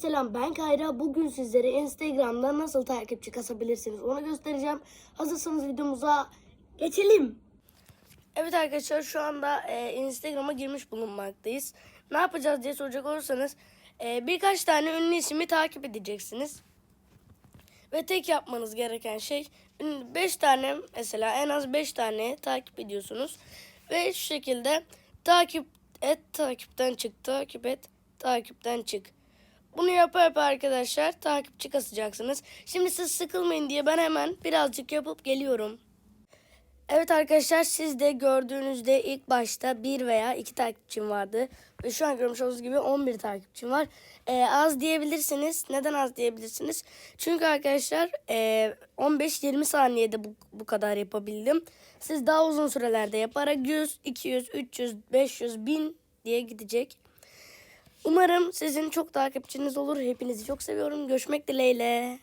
selam ben Kayra. Bugün sizlere Instagram'da nasıl takipçi kasabilirsiniz onu göstereceğim. Hazırsanız videomuza geçelim. Evet arkadaşlar şu anda e, Instagram'a girmiş bulunmaktayız. Ne yapacağız diye soracak olursanız e, birkaç tane ünlü ismi takip edeceksiniz. Ve tek yapmanız gereken şey 5 tane mesela en az 5 tane takip ediyorsunuz. Ve şu şekilde takip et, takipten çık, takip et, takipten çık. Bunu yapa yapa arkadaşlar takipçi kasacaksınız. Şimdi siz sıkılmayın diye ben hemen birazcık yapıp geliyorum. Evet arkadaşlar siz de gördüğünüzde ilk başta bir veya iki takipçim vardı. Ve şu an görmüş olduğunuz gibi 11 takipçim var. Ee, az diyebilirsiniz. Neden az diyebilirsiniz? Çünkü arkadaşlar e, 15-20 saniyede bu, bu kadar yapabildim. Siz daha uzun sürelerde yaparak 100, 200, 300, 500, 1000 diye gidecek. Umarım sizin çok takipçiniz olur. Hepinizi çok seviyorum. Görüşmek dileğiyle.